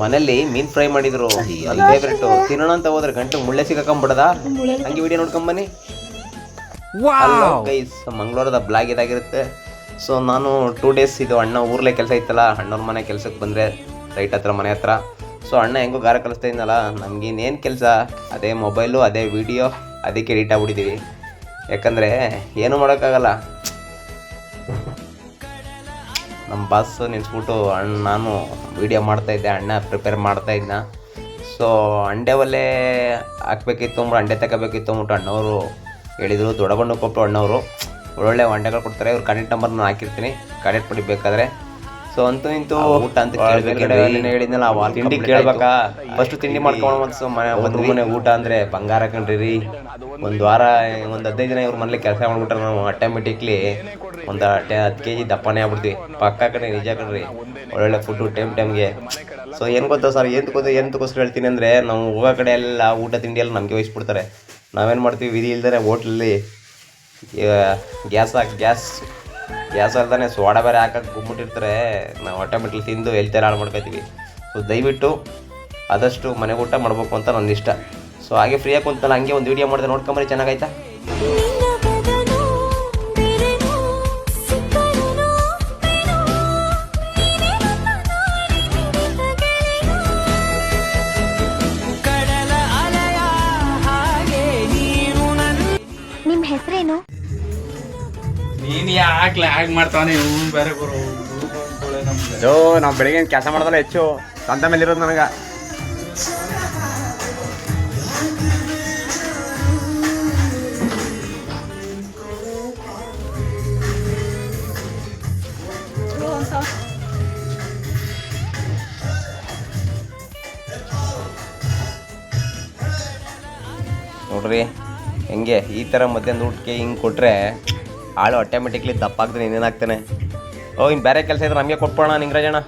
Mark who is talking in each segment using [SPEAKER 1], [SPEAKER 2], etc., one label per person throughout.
[SPEAKER 1] ಮನೇಲಿ ಮೀನ್ ಫ್ರೈ ಮಾಡಿದ್ರು. ನನ್ನ ಫೇವ್ರೆಟ್ ತಿನ್ನೋಣ ಅಂತ ಹೋದ್ರೆ ಗಂಟು ಮುಳ್ಳೆ ಸಿಗಾಕೊಂಬಿಡದ ಹಂಗೆ ವಿಡಿಯೋ ನೋಡ್ಕೊಂಬನ್ನಿ ಬನ್ನಿ. ಗೈಸ್ ಮಂಗಳವಾರದ ಬ್ಲಾಗ್ ಇದಾಗಿರುತ್ತೆ. ಸೊ ನಾನು ಟೂ ಡೇಸ್ ಇದು ಅಣ್ಣ ಊರ್ಲೆ ಕೆಲಸ ಇತ್ತಲ್ಲ ಅಣ್ಣವ್ರ ಮನೆ ಕೆಲಸಕ್ಕೆ ಬಂದರೆ ರೈಟ್ ಹತ್ರ ಮನೆ ಹತ್ರ. ಸೊ ಅಣ್ಣ ಹೆಂಗೋ ಗಾರ ಕಲಿಸ್ತಾ ಇದ್ನಲ್ಲ ನಮ್ಗಿನ್ನೇನು ಕೆಲಸ? ಅದೇ ಮೊಬೈಲು ಅದೇ ವಿಡಿಯೋ ಅದಕ್ಕೆ ಎಡಿಟ್ ಆಗ್ಬಿಟ್ಟಿದ್ದೀವಿ ಯಾಕಂದರೆ ಏನೂ ಮಾಡೋಕ್ಕಾಗಲ್ಲ. ನಮ್ಮ ಬಾಸ್ ನಿಲ್ಸ್ಬಿಟ್ಟು ಅಣ್ಣ, ನಾನು ವೀಡಿಯೋ ಮಾಡ್ತಾಯಿದ್ದೆ ಅಣ್ಣ ಪ್ರಿಪೇರ್ ಮಾಡ್ತಾ ಇದ್ನ. ಸೊ ಅಂಡೆ ಒಲೆ ಹಾಕ್ಬೇಕಿತ್ತು ಅಂದ್ಬಿಟ್ಟು, ಅಂಡೆ ತಗೋಬೇಕಿತ್ತು ಅಂದ್ಬಿಟ್ಟು ಅಣ್ಣವರು ಹೇಳಿದರು. ದೊಡ್ಡಬಣ್ಣ ಕೊಟ್ಟು ಅಣ್ಣವರು, ಒಳ್ಳೊಳ್ಳೆ ಅಂಡೆಗಳು ಕೊಡ್ತಾರೆ. ಇವ್ರ ಕಾಂಟ್ಯಾಕ್ಟ್ ನಂಬರ್ ನಾನು ಹಾಕಿರ್ತೀನಿ. ಕಾಂಟ್ಯಾಕ್ಟ್ ಮಾಡಿ ಬೇಕಾದ್ರೆ. ಸೊ ಅಂತೂ ಇಂತೂ ಊಟ ಅಂತ ಕೇಳಬೇಕು ಹೇಳಿದ್ನಲ್ಲ ಆ ತಿಂಡಿ ಕೇಳ್ಬೇಕಾ? ಫಸ್ಟ್ ತಿಂಡಿ ಮಾಡ್ಕೊಂಡು ಒಂದು ಮನೆ ಒಂದು ಮನೆ ಊಟ ಅಂದ್ರೆ ಬಂಗಾರ ಕಣ್ರಿ ಒಂದು ವಾರ ಒಂದು ಹದಿನೈದು ದಿನ ಇವ್ರ ಮನೇಲಿ ಕೆಲಸ ಮಾಡ್ಬಿಟ್ರೆ ನಾವು ಆಟೋಮೆಟಿಕ್ಲಿ ಒಂದು ಹತ್ತು ಕೆ ಜಿ ದಪ್ಪನೇ ಆಗ್ಬಿಡ್ತಿ ಪಕ್ಕ ಕಡೆ ನಿಜ ಕಣ್ರಿ ಒಳ್ಳೊಳ್ಳೆ ಫುಡ್ ಟೈಮ್ ಟೈಮ್ಗೆ ಸೊ ಏನು ಗೊತ್ತಾ ಸರ್ ಏನು ಗೊತ್ತಾ ಎಂತಕ್ಕೋಸ್ಕರ ಹೇಳ್ತೀನಿ ಅಂದ್ರೆ ನಾವು ಹೋಗೋ ಕಡೆ ಎಲ್ಲ ಊಟ ತಿಂಡಿ ಎಲ್ಲ ನಮಗೆ ವಹಿಸ್ಬಿಡ್ತಾರೆ. ನಾವೇನು ಮಾಡ್ತೀವಿ? ವಿಧಿ ಇಲ್ದರೆ ಹೋಟ್ಲಲ್ಲಿ ಗ್ಯಾಸ್ ಹಾಕಿ ಗ್ಯಾಸ್ ಗ್ಯಾಸ್ ಅಲ್ದಾನೆ ಸೋಡಾ ಬೇರೆ ಹಾಕಕ್ಕೆ ಗುಮ್ಮಿಟ್ಟಿರ್ತಾರೆ. ನಾವು ಆಟೋಮೆಟಿಕ್ ತಿಂದು ಹೆಲ್ತ್ ಹಾಳು ಮಾಡ್ಕೊತೀವಿ. ಸೊ ದಯವಿಟ್ಟು ಆದಷ್ಟು ಮನೆ ಊಟ ಮಾಡಬೇಕು ಅಂತ ನನ್ನ ಇಷ್ಟ. ಸೊ ಹಾಗೆ ಫ್ರೀಯಾಗಿ ಕುಂತಲ್ಲ, ಹಂಗೆ ಒಂದು ವೀಡಿಯೋ ಮಾಡಿದೆ ನೋಡ್ಕೊಂಬರಿ ಚೆನ್ನಾಗಾಯ್ತಾ
[SPEAKER 2] ನೀನ್
[SPEAKER 3] ಯಾಕೆ ಹ್ಯಾಗ್ ಮಾಡ್ತಾನೆ? ಇವ್ನು ಬೇರೆ ನಮ್ಗೆ.
[SPEAKER 4] ಜೋ ನಾವು ಬೆಳಿಗ್ಗೆ ಕೆಲಸ ಮಾಡೋದಲ್ಲ ಹೆಚ್ಚು. ತಂತ ಮೇಲೆ ಇರೋದು ನನಗೆ.
[SPEAKER 1] ನೋಡ್ರಿ, ಹೆಂಗೆ ಈ ಥರ ಮಧ್ಯಾಹ್ನ ಊಟಕ್ಕೆ ಹಿಂಗೆ ಕೊಟ್ಟರೆ ಆಳು ಆಟೋಮೆಟಿಕ್ಲಿ ದಪ್ಪಾಗ್ತಾನೆ ಇನ್ನೇನಾಗ್ತಾನೆ ಓ ಇನ್ನು ಬೇರೆ ಕೆಲಸ ಇದ್ರೆ ನಮಗೆ ಕೊಟ್ಬೋಣ ನಿಂಗ್ರಾಜಣ್ಣ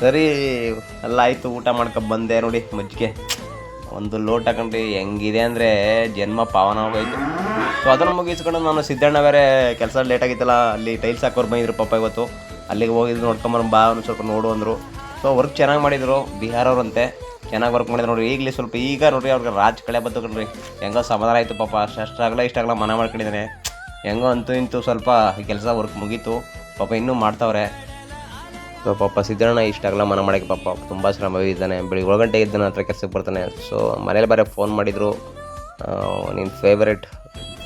[SPEAKER 1] ಸರಿ, ಎಲ್ಲ ಆಯಿತು, ಊಟ ಮಾಡ್ಕೊ ಬಂದೆ ನೋಡಿ, ಮಜ್ಜಿಗೆ. ಒಂದು ಲೋಟ ಹಾಕೊಂಡ್ರಿ, ಹೆಂಗಿದೆ ಅಂದರೆ ಜನ್ಮ ಪಾವನ ಹೋಗೋಯ್ತು ಸೊ ಅದನ್ನು ಮುಗಿಸ್ಕೊಂಡು ನಾನು ಸಿದ್ದಣ್ಣ ಬೇರೆ ಕೆಲಸ ಲೇಟ್ ಆಗಿತ್ತಲ್ಲ, ಅಲ್ಲಿ ಟೈಲ್ಸ್ ಹಾಕೋರು ಬಂದಿದ್ರು ಪಾಪ ಇವತ್ತು. ಅಲ್ಲಿಗೆ ಹೋಗಿದ್ರು ನೋಡ್ಕೊಂಬರ ಬಾ ಸ್ವಲ್ಪ ನೋಡು ಅಂದರು. ಸೊ ವರ್ಕ್ ಚೆನ್ನಾಗಿ ಮಾಡಿದರು ಬಿಹಾರ್ ಅವ್ರಂತೆ ಚೆನ್ನಾಗಿ ವರ್ಕ್ ಮಾಡಿದ್ರು ನೋಡ್ರಿ ಈಗಲೇ ಸ್ವಲ್ಪ ಈಗ ನೋಡ್ರಿ ಅವ್ರಿಗೆ ರಾಜ್ ಕಳೆ ಬಂತು ಕಣ್ರಿ ಹೆಂಗೋ ಸಮಾಧಾನ ಆಯಿತು ಪಾಪ ಅಷ್ಟು ಅಷ್ಟಾಗಲ್ಲ ಇಷ್ಟಾಗಲ್ಲ ಮನೆ ಮಾಡ್ಕೊಂಡಿದ್ದಾನೆ ಹೆಂಗೋ ಅಂತೂ ಇಂತೂ ಸ್ವಲ್ಪ ಕೆಲಸ ವರ್ಕ್ ಮುಗೀತು ಪಾಪ ಇನ್ನೂ ಮಾಡ್ತಾವ್ರೆ ಸೊ ಪಾಪ ಸಿದ್ದಣ್ಣ ಇಷ್ಟಾಗಲ್ಲ ಮನ ಮಾಡೋಕ್ಕೆ ಪಾಪ ತುಂಬ ಶ್ರಮ ಇದ್ದಾನೆ ಬೆಳಿಗ್ಗೆ ಏಳು ಗಂಟೆಗೆ ಇದ್ದಾನೆ ಹತ್ರ ಕೆಲಸಕ್ಕೆ ಬರ್ತಾನೆ ಸೊ ಮನೇಲಿ ಬರೀ ಫೋನ್ ಮಾಡಿದರು ನಿನ್ನ ಫೇವ್ರೇಟ್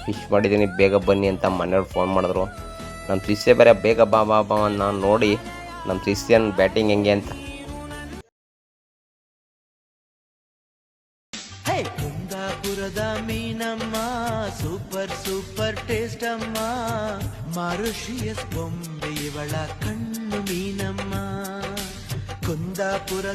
[SPEAKER 1] ಫಿಶ್ ಮಾಡಿದ್ದೀನಿ ಬೇಗ ಬನ್ನಿ ಅಂತ ಮನೆಯವ್ರು ಫೋನ್ ಮಾಡಿದ್ರು ನಮ್ಮ ಶಿಷ್ಯ ಬೇರೆ ಬೇಗ ಬಾ ಬಾ ಬಾ ನಾನು ನೋಡಿ ನಮ್ಮ ಶಿಷ್ಯನ ಬ್ಯಾಟಿಂಗ್ ಹೆಂಗೆ ಅಂತ
[SPEAKER 5] ಹೇ ಕುಂದಾಪುರದ ಮೀನಮ್ಮ ಸೂಪರ್ ಸೂಪರ್ ಟೇಸ್ಟ್ ಅಮ್ಮ ಮಾರುಷಿಯಸ್ ಬೊಂಬೆ ಇವಳ ಕಣ್ಣು ಮೀನಮ್ಮ ಕುಂದಾಪುರ